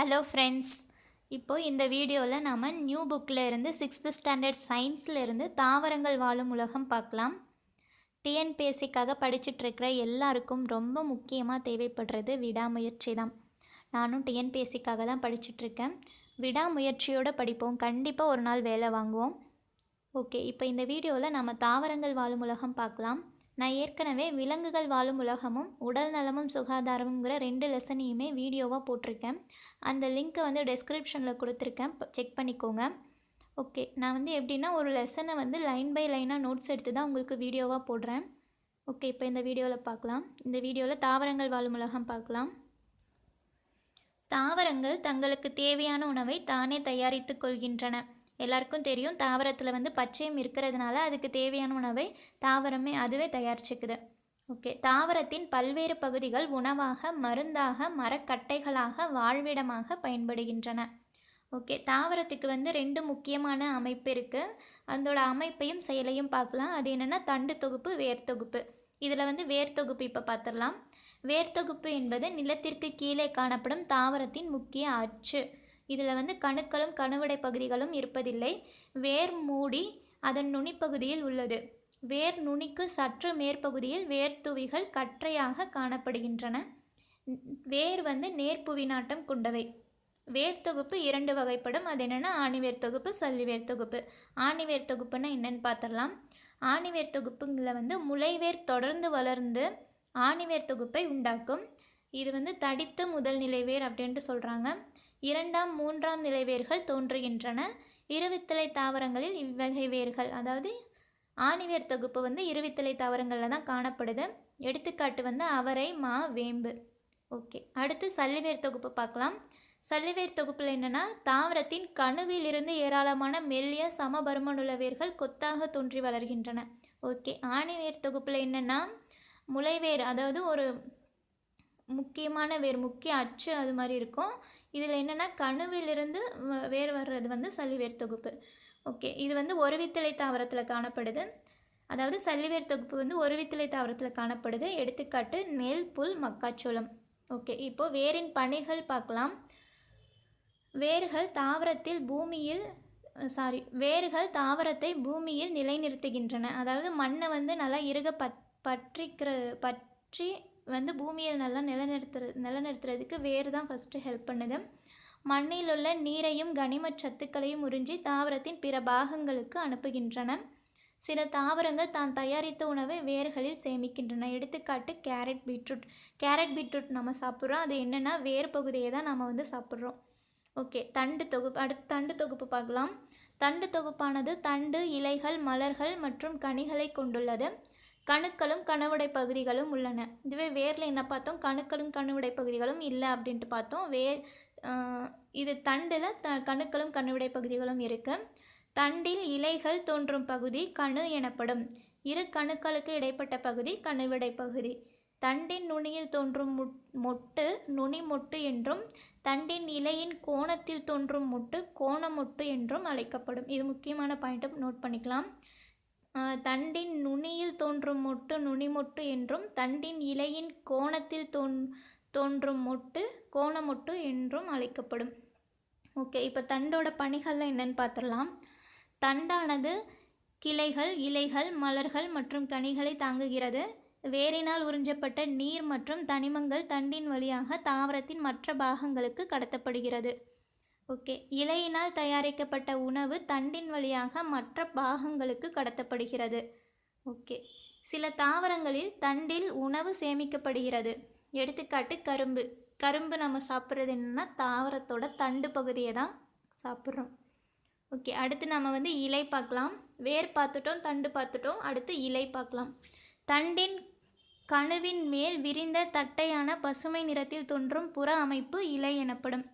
Hello friends இப்போது இந்த வீடியோவில் நாம் நியூ புக்கில் இருந்து சிக்ஸ்த்து ஸ்டாண்டர்ட் சயின்ஸில் இருந்து தாவரங்கள் வாழும் உலகம் பார்க்கலாம். டிஎன்பிஎஸ்சிக்காக படிச்சுட்ருக்கிற எல்லாருக்கும் ரொம்ப முக்கியமாக தேவைப்படுறது விடாமுயற்சி தான். நானும் டிஎன்பிஎஸ்சிக்காக தான் படிச்சுட்ருக்கேன் விடாமுயற்சியோடு படிப்போம். கண்டிப்பாக ஒரு நாள் வேலை வாங்குவோம். ஓகே இப்போ இந்த வீடியோவில் நம்ம தாவரங்கள் வாழும் உலகம் பார்க்கலாம். நான் ஏற்கனவே விலங்குகள் வாழும் உலகமும் உடல் நலமும் சுகாதாரமுங்கிற ரெண்டு லெசனையுமே வீடியோவாக போட்டிருக்கேன். அந்த லிங்க்கை வந்து டெஸ்கிரிப்ஷனில் கொடுத்துருக்கேன். செக் பண்ணிக்கோங்க. ஓகே நான் வந்து எப்படின்னா ஒரு லெசனை வந்து லைன் பை லைனாக நோட்ஸ் எடுத்து தான் உங்களுக்கு வீடியோவாக போடுறேன். ஓகே இப்போ இந்த வீடியோவில் பார்க்கலாம். இந்த வீடியோவில் தாவரங்கள் வாழும் உலகம் பார்க்கலாம். தாவரங்கள் தங்களுக்கு தேவையான உணவை தானே தயாரித்துக் கொள்கின்றன. எல்லாருக்கும் தெரியும். தாவரத்தில் வந்து பச்சையும் இருக்கிறதுனால அதுக்கு தேவையான உணவை தாவரமே அதுவே தயாரிச்சுக்குது. ஓகே. தாவரத்தின் பல்வேறு பகுதிகள் உணவாக மருந்தாக மரக்கட்டைகளாக வாழ்விடமாக பயன்படுகின்றன. ஓகே. தாவரத்துக்கு வந்து ரெண்டு முக்கியமான அமைப்பு இருக்குது அதோட அமைப்பையும் செயலையும் பார்க்கலாம். அது என்னென்னா தண்டு தொகுப்பு வேர் தொகுப்பு. இதில் வந்து வேர் தொகுப்பு இப்போ பார்த்துடலாம் வேர் தொகுப்பு என்பது நிலத்திற்கு கீழே காணப்படும் தாவரத்தின் முக்கிய அச்சு. இதில் வந்து கணுக்களும் கணுவடை பகுதிகளும் இருப்பதில்லை. வேர் மூடி அதன் நுனிப்பகுதியில் உள்ளது. வேர் நுனிக்கு சற்று மேற்பகுதியில் வேர்த்துவிகள் கற்றையாக காணப்படுகின்றன. வேர் வந்து நேர்ப்புவினாட்டம் கொண்டவை. வேர் தொகுப்பு இரண்டு வகைப்படும். அது என்னென்னா ஆணிவேர் தொகுப்பு சல்லிவேர் தொகுப்பு. ஆணிவேர் தொகுப்புன்னா என்னென்னு பார்த்துடலாம். ஆணிவேர் தொகுப்புங்களில் வந்து முளைவேர் தொடர்ந்து வளர்ந்து ஆணிவேர் தொகுப்பை உண்டாக்கும். இது வந்து தடித்த முதல் நிலை வேர் அப்படின்ட்டு சொல்கிறாங்க இரண்டாம் மூன்றாம் நிலை வேர்கள் தோன்றுகின்றன. இருவித்தலை தாவரங்களில் இவ்வகை வேர்கள் அதாவது ஆணிவேர் தொகுப்பு வந்து இருவித்தலை தாவரங்களில் தான் காணப்படுது. எடுத்துக்காட்டு வந்து அவரை மா வேம்பு. ஓகே அடுத்து சல்லிவேர் தொகுப்பு பார்க்கலாம். சல்லிவேர் தொகுப்பில் என்னென்னா தாவரத்தின் கணுவிலிருந்து ஏராளமான மெல்லிய சமபருமனுள்ள வேர்கள் கொத்தாக தோன்றி வளர்கின்றன. ஓகே ஆணிவேர் தொகுப்பில் என்னென்னா முளைவேர் அதாவது ஒரு முக்கியமான வேர் முக்கிய அச்சு அது மாதிரி இருக்கும். இதில் என்னென்னா கணுவிலிருந்து வேர் வர்றது வந்து சல்லிவேர் தொகுப்பு. ஓகே இது வந்து ஒரு வித்தலை தாவரத்தில் காணப்படுது. அதாவது சல்லிவேர் தொகுப்பு வந்து ஒரு வித்தலை தாவரத்தில் காணப்படுது. எடுத்துக்காட்டு நெல் புல் மக்காச்சோளம். ஓகே இப்போது வேரின் பணிகள் பார்க்கலாம். வேர்கள் தாவரத்தில் பூமியில் சாரி வேர்கள் தாவரத்தை பூமியில் நிலைநிறுத்துகின்றன. அதாவது மண்ணை வந்து நல்லா இறுக பத் பற்றிக்கிற பற்றி வந்து பூமியில் நல்லா நிலநிறுத்துற நிலநிறுத்துறதுக்கு வேர் தான் ஃபஸ்ட்டு ஹெல்ப் பண்ணுது. மண்ணில் உள்ள நீரையும் கனிம சத்துக்களையும் உறிஞ்சி தாவரத்தின் பிற பாகங்களுக்கு அனுப்புகின்றன. சில தாவரங்கள் தான் தயாரித்த உணவை வேர்களில் சேமிக்கின்றன. எடுத்துக்காட்டு கேரட் பீட்ரூட். கேரட் பீட்ரூட் நம்ம சாப்பிட்றோம். அது என்னென்னா வேர் பகுதியை தான் நம்ம வந்து சாப்பிட்றோம். ஓகே தண்டு தொகுப்பு அடுத்து தண்டு தொகுப்பு பார்க்கலாம். தண்டு தொகுப்பானது தண்டு இலைகள் மலர்கள் மற்றும் கனிகளை கொண்டுள்ளது. கணுக்களும் கணவுடை பகுதிகளும் உள்ளன. இதுவே வேரில் என்ன பார்த்தோம்? கணுக்களும் கணுவுடை பகுதிகளும் இல்லை அப்படின்ட்டு பார்த்தோம். வேர் இது தண்டில் த கணுக்களும் கணுவுடை பகுதிகளும் இருக்குது தண்டில் இலைகள் தோன்றும் பகுதி கணு எனப்படும். இரு கணுக்களுக்கு இடைப்பட்ட பகுதி கணுவிடை பகுதி. தண்டின் நுனியில் தோன்றும் முட் மொட்டு நுனி மொட்டு என்றும் தண்டின் இலையின் கோணத்தில் தோன்றும் மொட்டு கோண மொட்டு என்றும் அழைக்கப்படும். இது முக்கியமான பாயிண்ட்டும் நோட் பண்ணிக்கலாம். தண்டின் நுனியில் தோன்றும் மொட்டு நுனிமொட்டு என்றும் தண்டின் இலையின் கோணத்தில் தோன் தோன்றும் மொட்டு கோணமொட்டு என்றும் அழைக்கப்படும். ஓகே இப்போ தண்டோட பணிகள்லாம் என்னென்னு பார்த்துடலாம் தண்டானது கிளைகள் இலைகள் மலர்கள் மற்றும் கனிகளை தாங்குகிறது. வேரினால் உறிஞ்சப்பட்ட நீர் மற்றும் தனிமங்கள் தண்டின் வழியாக தாவரத்தின் மற்ற பாகங்களுக்கு கடத்தப்படுகிறது. ஓகே. இலையினால் தயாரிக்கப்பட்ட உணவு தண்டின் வழியாக மற்ற பாகங்களுக்கு கடத்தப்படுகிறது. ஓகே. சில தாவரங்களில் தண்டில் உணவு சேமிக்கப்படுகிறது. எடுத்துக்காட்டு கரும்பு. கரும்பு நம்ம சாப்பிட்றது என்னென்னா தாவரத்தோட தண்டு பகுதியை தான் சாப்பிட்றோம். ஓகே. அடுத்து நம்ம வந்து இலை பார்க்கலாம். வேர் பார்த்துட்டோம் தண்டு பார்த்துட்டோம். அடுத்து இலை பார்க்கலாம். தண்டின் கணுவின் மேல் விரிந்த தட்டையான பசுமை நிறத்தில் தோன்றும் புற அமைப்பு இலை எனப்படும்.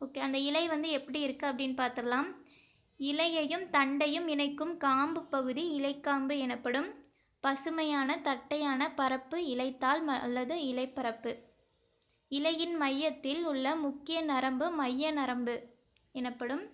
ஓகே அந்த இலை வந்து எப்படி இருக்குது அப்படின்னு பார்த்துடலாம். இலையையும் தண்டையும் இணைக்கும் காம்பு பகுதி இலைக்காம்பு எனப்படும். பசுமையான தட்டையான பரப்பு இலைத்தாள் அல்லது இலைப்பரப்பு. இலையின் மையத்தில் உள்ள முக்கிய நரம்பு மைய நரம்பு எனப்படும்.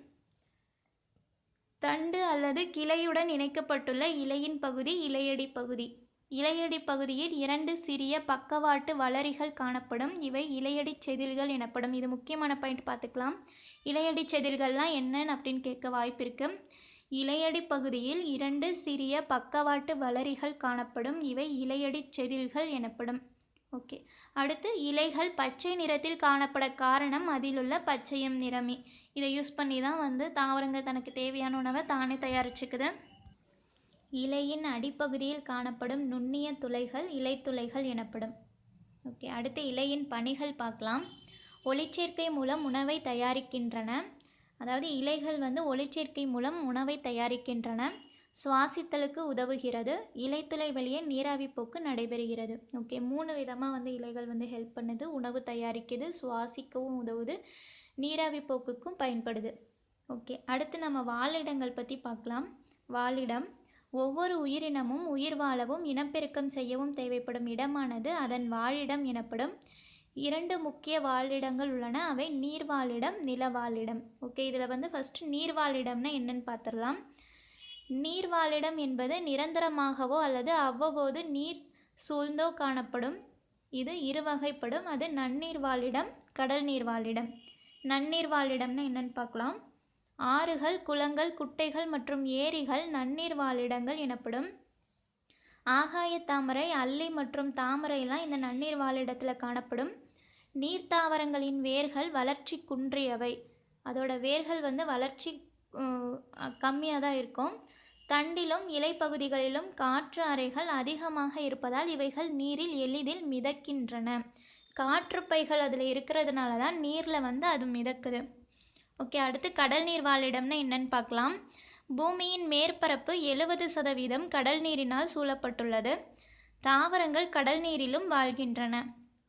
தண்டு அல்லது கிளையுடன் இணைக்கப்பட்டுள்ள இலையின் பகுதி இலையடி பகுதி. இலையடி பகுதியில் இரண்டு சிறிய பக்கவாட்டு வளரிகள் காணப்படும். இவை இலையடி செதில்கள் எனப்படும். இது முக்கியமான பாயிண்ட் பார்த்துக்கலாம். இலையடி செதில்கள்லாம் என்னன்னு அப்படின்னு கேட்க வாய்ப்பு இருக்கு. இலையடி பகுதியில் இரண்டு சிறிய பக்கவாட்டு வளரிகள் காணப்படும். இவை இலையடி செதில்கள் எனப்படும். ஓகே. அடுத்து இலைகள் பச்சை நிறத்தில் காணப்பட காரணம் அதிலுள்ள பச்சையம் நிறமி. இதை யூஸ் பண்ணி தான் வந்து தாவரங்கள் தனக்கு தேவையான உணவை தானே தயாரிச்சுக்குது. இலையின் அடிப்பகுதியில் காணப்படும் நுண்ணிய துளைகள் இலைத்துளைகள் எனப்படும். ஓகே அடுத்து இலையின் பணிகள் பார்க்கலாம். ஒளிச்சேர்க்கை மூலம் உணவை தயாரிக்கின்றன. அதாவது இலைகள் வந்து ஒளிச்சேர்க்கை மூலம் உணவை தயாரிக்கின்றன. சுவாசித்தலுக்கு உதவுகிறது. இலைத்துளை வழியே நீராவி போக்கு நடைபெறுகிறது. ஓகே மூணு விதமாக வந்து இலைகள் வந்து ஹெல்ப் பண்ணுது. உணவு தயாரிக்குது சுவாசிக்கவும் உதவுது நீராவி போக்குக்கும் பயன்படுது. ஓகே அடுத்து நம்ம வாழிடங்கள் பற்றி பார்க்கலாம். வாழிடம் ஒவ்வொரு உயிரினமும் உயிர் வாழவும் இனப்பெருக்கம் செய்யவும் தேவைப்படும் இடமானது அதன் வாழிடம் எனப்படும். இரண்டு முக்கிய வாழிடங்கள் உள்ளன. அவை நீர்வாழிடம் நிலவாழிடம் ஓகே இதில் வந்து ஃபஸ்ட்டு நீர்வாழிடம்னா என்னன்னு பார்த்துடலாம். நீர்வாழிடம் என்பது நிரந்தரமாகவோ அல்லது அவ்வப்போது நீர் சூழ்ந்தோ காணப்படும். இது இரு வகைப்படும் அது நன்னீர் வாழிடம் கடல் நீர் வாழிடம். நன்னீர் வாழிடம்னா என்னன்னு பார்க்கலாம். ஆறுகள் குளங்கள் குட்டைகள் மற்றும் ஏரிகள் நன்னீர் வாழிடங்கள் எனப்படும். ஆகாய தாமரை அல்லி மற்றும் தாமரைலாம் இந்த நன்னீர் வாழிடத்தில் காணப்படும். நீர்த்தாவரங்களின் வேர்கள் வளர்ச்சி குன்றியவை. அதோட வேர்கள் வந்து வளர்ச்சி கம்மியாக தான் இருக்கும். தண்டிலும் இலைப்பகுதிகளிலும் காற்று அறைகள் அதிகமாக இருப்பதால் இவைகள் நீரில் எளிதில் மிதக்கின்றன. காற்று பைகள் அதில் இருக்கிறதுனால தான் நீரில் வந்து அது மிதக்குது. ஓகே அடுத்து கடல் நீர் வாழிடம்னா என்னன்னு பார்க்கலாம். பூமியின் மேற்பரப்பு எழுபது சதவீதம் கடல் நீரினால் சூழப்பட்டுள்ளது. தாவரங்கள் கடல் நீரிலும் வாழ்கின்றன.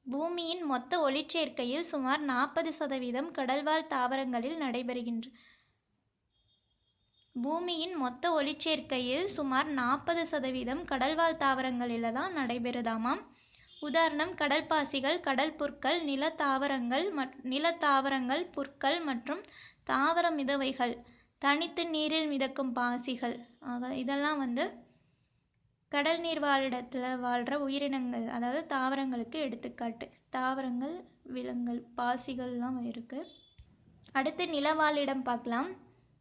பூமியின் மொத்த ஒளிச்சேர்க்கையில் சுமார் நாற்பது சதவீதம் கடல்வாழ் தாவரங்களில் நடைபெறுகின்ற பூமியின் மொத்த ஒளிச்சேர்க்கையில் சுமார் நாற்பது சதவீதம் கடல்வாழ் தாவரங்களில் தான் நடைபெறுதாமாம். உதாரணம் கடல் பாசிகள் கடல் புற்கள் நிலத்தாவரங்கள் மற் நிலத்தாவரங்கள் புற்கள் மற்றும் தாவர மிதவைகள் தனித்து நீரில் மிதக்கும் பாசிகள். ஆக இதெல்லாம் வந்து கடல் நீர் வாழிடத்தில் வாழ்கிற உயிரினங்கள் அதாவது தாவரங்களுக்கு எடுத்துக்காட்டு. தாவரங்கள் விலங்குகள் பாசிகள்லாம் இருக்குது அடுத்து நிலவாழிடம் பார்க்கலாம்.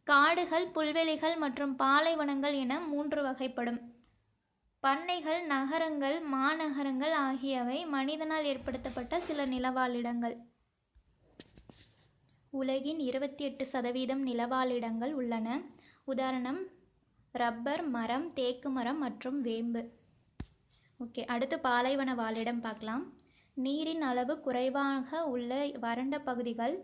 காடுகள் புல்வெளிகள் மற்றும் பாலைவனங்கள் என மூன்று வகைப்படும். பண்ணைகள் நகரங்கள் மாநகரங்கள் ஆகியவை மனிதனால் ஏற்படுத்தப்பட்ட சில நிலவாழிடங்கள். உலகின் இருபத்தி எட்டு சதவீதம் நிலவாழிடங்கள் உள்ளன. உதாரணம் ரப்பர் மரம் தேக்கு மரம் மற்றும் வேம்பு. ஓகே அடுத்து பாலைவன வாழிடம் பார்க்கலாம். நீரின் அளவு குறைவாக உள்ள வறண்ட பகுதிகள்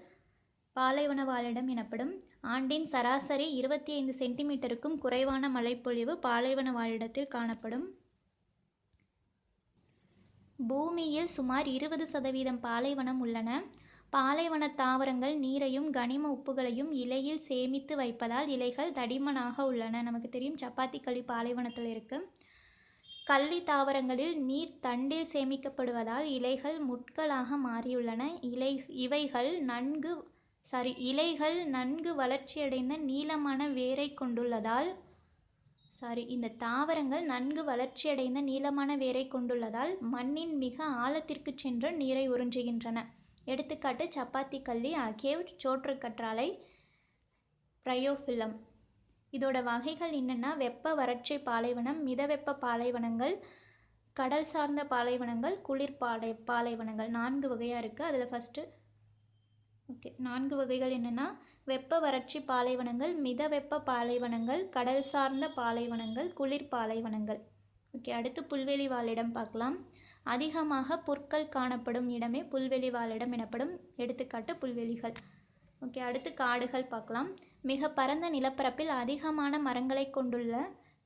பாலைவன வாழிடம் எனப்படும் ஆண்டின் சராசரி இருபத்தி ஐந்து சென்டிமீட்டருக்கும் குறைவான மழைப்பொழிவு பாலைவன வாழிடத்தில் காணப்படும். பூமியில் சுமார் இருபது சதவீதம் பாலைவனம் உள்ளன. பாலைவன தாவரங்கள் நீரையும் கனிம உப்புகளையும் இலையில் சேமித்து வைப்பதால் இலைகள் தடிமனாக உள்ளன. நமக்கு தெரியும் சப்பாத்தி களி பாலைவனத்தில் இருக்கு. கள்ளி தாவரங்களில் நீர் தண்டில் சேமிக்கப்படுவதால் இலைகள் முட்களாக மாறியுள்ளன. இலை இவைகள் நன்கு சாரி இலைகள் நன்கு வளர்ச்சியடைந்த நீளமான வேரை கொண்டுள்ளதால் சாரி இந்த தாவரங்கள் நன்கு வளர்ச்சியடைந்த நீளமான வேரை கொண்டுள்ளதால் மண்ணின் மிக ஆழத்திற்கு சென்று நீரை உறிஞ்சுகின்றன. எடுத்துக்காட்டு சப்பாத்தி கல்லி அகேவ் சோற்றுக்கற்றாழை பிரயோஃபிலம். இதோட வகைகள் என்னென்னா வெப்ப வறட்சி பாலைவனம் மிதவெப்ப பாலைவனங்கள் கடல் சார்ந்த பாலைவனங்கள் குளிர் பாலை பாலைவனங்கள். நான்கு வகையாக இருக்குது அதில் ஃபஸ்ட்டு ஓகே. நான்கு வகைகள் என்னென்னா வெப்ப வறட்சி பாலைவனங்கள் மித வெப்ப பாலைவனங்கள் கடல் சார்ந்த பாலைவனங்கள் குளிர் பாலைவனங்கள். ஓகே அடுத்து புல்வெளி வாழிடம் பார்க்கலாம். அதிகமாக புற்கள் காணப்படும் இடமே புல்வெளி வாழிடம் எனப்படும் எடுத்துக்காட்டு புல்வெளிகள். ஓகே அடுத்து காடுகள் பார்க்கலாம். மிக பரந்த நிலப்பரப்பில் அதிகமான மரங்களை கொண்டுள்ள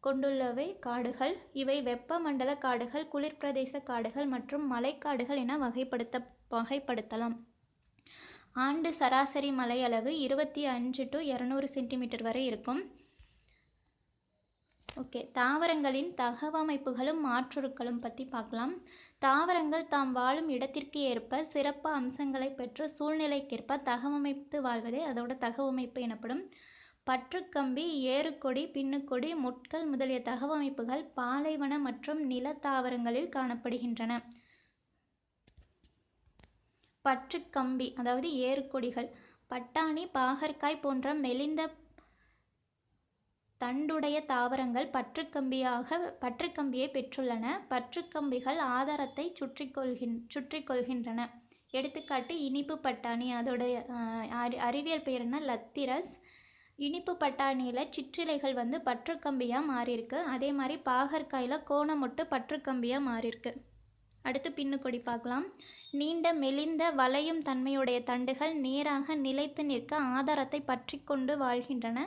கொண்டுள்ளவை காடுகள். இவை வெப்பமண்டல காடுகள் குளிர் பிரதேச காடுகள் மற்றும் மலைக்காடுகள் என வகைப்படுத்த வகைப்படுத்தலாம். ஆண்டு சராசரி மலை அளவு இருபத்தி அஞ்சு டு இரநூறு சென்டிமீட்டர் வரை இருக்கும். ஓகே தாவரங்களின் தகவமைப்புகளும் மாற்றுருக்களும் பற்றி பார்க்கலாம். தாவரங்கள் தாம் வாழும் இடத்திற்கு ஏற்ப சிறப்பு அம்சங்களை பெற்ற சூழ்நிலைக்கேற்ப தகவமைத்து வாழ்வதே அதோட தகவமைப்பு எனப்படும். பற்றுக்கம்பி ஏறுக்கொடி பின்னுக்கொடி முட்கள் முதலிய தகவமைப்புகள் பாலைவன மற்றும் நிலத்தாவரங்களில் காணப்படுகின்றன. பற்றுக்கம்பி அதாவது ஏறுகொடிகள் பட்டாணி பாகற்காய் போன்ற மெலிந்த தண்டுடைய தாவரங்கள் பற்றுக்கம்பியாக பற்றுக்கம்பியை பெற்றுள்ளன. பற்றுக்கம்பிகள் ஆதாரத்தை சுற்றி கொள்கின் சுற்றி கொள்கின்றன எடுத்துக்காட்டு இனிப்பு பட்டாணி அதோடைய அறி அறிவியல் பெயர் லத்திரஸ். இனிப்பு பட்டாணியில் சிற்றிலைகள் வந்து பற்றுக்கம்பியாக மாறியிருக்கு. அதே மாதிரி பாகற்காயில் கோணமுட்டு பற்றுக்கம்பியாக மாறியிருக்கு. அடுத்து பின்னுக்கொடி பார்க்கலாம். நீண்ட மெலிந்த வளையும் தன்மையுடைய தண்டுகள் நேராக நிலைத்து நிற்க ஆதாரத்தை பற்றி கொண்டு வாழ்கின்றன.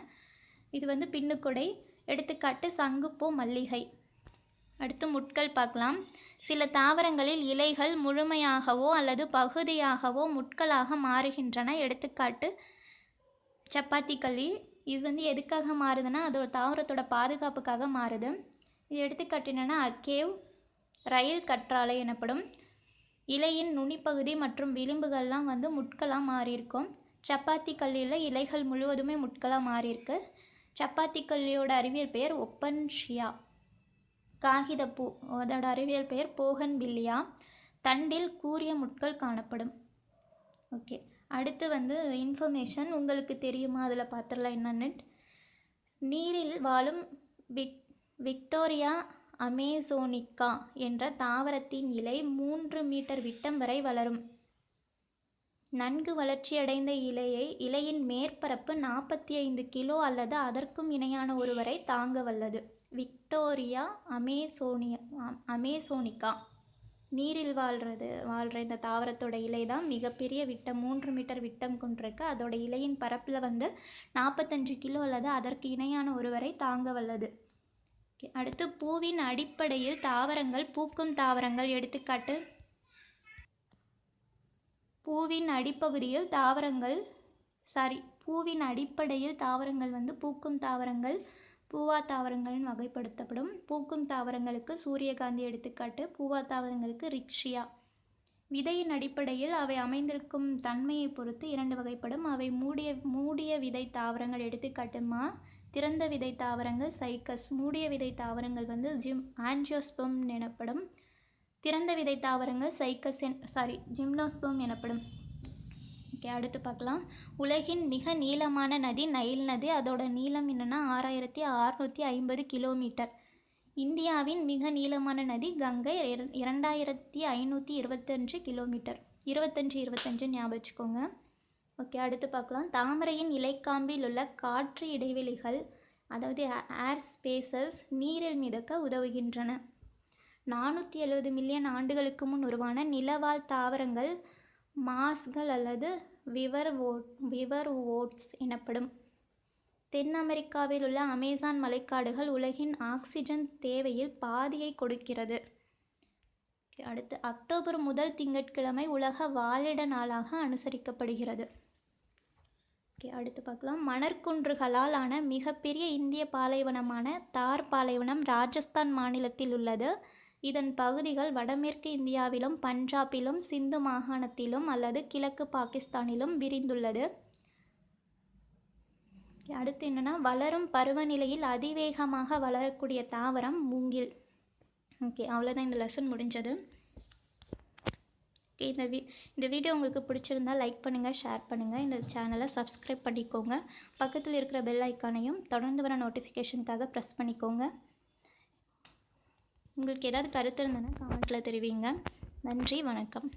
இது வந்து பின்னுக்குடை எடுத்துக்காட்டு சங்குப்பூ மல்லிகை. அடுத்து முட்கள் பார்க்கலாம். சில தாவரங்களில் இலைகள் முழுமையாகவோ அல்லது பகுதியாகவோ முட்களாக மாறுகின்றன. எடுத்துக்காட்டு சப்பாத்தி களி இது வந்து எதுக்காக மாறுதுன்னா ஒரு தாவரத்தோட பாதுகாப்புக்காக மாறுது. இது எடுத்துக்காட்டு என்னென்னா அக்கேவ் ரயில் கற்றாழை எனப்படும். இலையின் நுனிப்பகுதி மற்றும் விளிம்புகள்லாம் வந்து முட்களாக மாறியிருக்கும். சப்பாத்தி கல்லியில் இலைகள் முழுவதுமே முட்களாக மாறியிருக்கு. சப்பாத்தி கல்லியோட அறிவியல் பெயர் ஒப்பன்ஷியா. காகிதப்பூ அதோட அறிவியல் பெயர் போகன் வில்லியா தண்டில் கூரிய முட்கள் காணப்படும். ஓகே அடுத்து வந்து இன்ஃபர்மேஷன் உங்களுக்கு தெரியுமா? அதில் பார்த்துடலாம் என்னென்னு. நீரில் வாழும் விக் விக்டோரியா அமேசோனிக்கா என்ற தாவரத்தின் இலை மூன்று மீட்டர் விட்டம் வரை வளரும். நன்கு வளர்ச்சியடைந்த இலையை இலையின் மேற்பரப்பு நாற்பத்தி ஐந்து கிலோ அல்லது அதற்கும் இணையான ஒருவரை தாங்க வல்லது. Victoria amazonia amazonica. நீரில் வாழ்கிறது வாழ்கிற இந்த தாவரத்தோட இலை தான் மிகப்பெரிய விட்டம் மூன்று மீட்டர் விட்டம் கொண்டிருக்கு. அதோட இலையின் பரப்பில் வந்து நாற்பத்தஞ்சு கிலோ அல்லது அதற்கு இணையான ஒருவரை தாங்க வல்லது. அடுத்து பூவின் அடிப்படையில் தாவரங்கள் பூக்கும் தாவரங்கள் எடுத்துக்காட்டு. பூவின் அடிப்பகுதியில் தாவரங்கள் சாரி பூவின் அடிப்படையில் தாவரங்கள் வந்து பூக்கும் தாவரங்கள் பூவா தாவரங்கள்னு வகைப்படுத்தப்படும். பூக்கும் தாவரங்களுக்கு சூரியகாந்தி எடுத்துக்காட்டு பூவா தாவரங்களுக்கு ரிக்ஷியா. விதையின் அடிப்படையில் அவை அமைந்திருக்கும் தன்மையை பொறுத்து இரண்டு வகைப்படும். அவை மூடிய மூடிய விதை தாவரங்கள் எடுத்துக்காட்டுமா? திறந்த விதை தாவரங்கள் சைக்கஸ் மூடிய விதை தாவரங்கள் வந்து ஜிம் ஆன்ஜியோஸ்பம் எனப்படும். திறந்த விதை தாவரங்கள் சைக்கஸ் என் சாரி ஜிம்னோஸ்பம் எனப்படும். ஓகே அடுத்து பார்க்கலாம். உலகின் மிக நீளமான நதி நைல் நதி. அதோட நீளம் என்னென்னா ஆறாயிரத்தி அறுநூற்றி ஐம்பது கிலோமீட்டர். இந்தியாவின் மிக நீளமான நதி கங்கை இரண்டாயிரத்தி ஐநூற்றி இருபத்தஞ்சு கிலோமீட்டர். இருபத்தஞ்சு இருபத்தஞ்சு ஞாபகம் வச்சுக்கோங்க. ஓகே அடுத்து பார்க்கலாம். தாமரையின் இலைக்காம்பில் உள்ள காற்று இடைவெளிகள் அதாவது ஏர் ஸ்பேசஸ் நீரில் மிதக்க உதவுகின்றன. நானூற்றி எழுபது மில்லியன் ஆண்டுகளுக்கு முன் உருவான நிலவாழ் தாவரங்கள் மாஸ்கள் அல்லது விவர் ஓட் விவர் ஓட்ஸ் எனப்படும். தென் அமெரிக்காவில் உள்ள அமேசான் மலைக்காடுகள் உலகின் ஆக்சிஜன் தேவையில் பாதியை கொடுக்கிறது. அடுத்து அக்டோபர் முதல் திங்கட்கிழமை உலக வாழிட நாளாக அனுசரிக்கப்படுகிறது. ஓகே அடுத்து பார்க்கலாம். மணற்குன்றுகளால் ஆன மிகப்பெரிய இந்திய பாலைவனமான தார் பாலைவனம் ராஜஸ்தான் மாநிலத்தில் உள்ளது. இதன் பகுதிகள் வடமேற்கு இந்தியாவிலும் பஞ்சாபிலும் சிந்து மாகாணத்திலும் அல்லது கிழக்கு பாகிஸ்தானிலும் விரிந்துள்ளது. அடுத்து என்னென்னா வளரும் பருவநிலையில் அதிவேகமாக வளரக்கூடிய தாவரம் மூங்கில். ஓகே அவ்வளோதான் இந்த லெசன் முடிஞ்சது. ஓகே இந்த வீ இந்த வீடியோ உங்களுக்கு பிடிச்சிருந்தா லைக் பண்ணுங்கள் ஷேர் பண்ணுங்கள் இந்த சேனலை சப்ஸ்கிரைப் பண்ணிக்கோங்க. பக்கத்தில் இருக்கிற பெல் ஐக்கானையும் தொடர்ந்து வர நோட்டிஃபிகேஷனுக்காக ப்ரெஸ் பண்ணிக்கோங்க. உங்களுக்கு ஏதாவது கருத்து இருந்ததுன்னா கமெண்ட்டில் தெரிவிங்க. நன்றி வணக்கம்.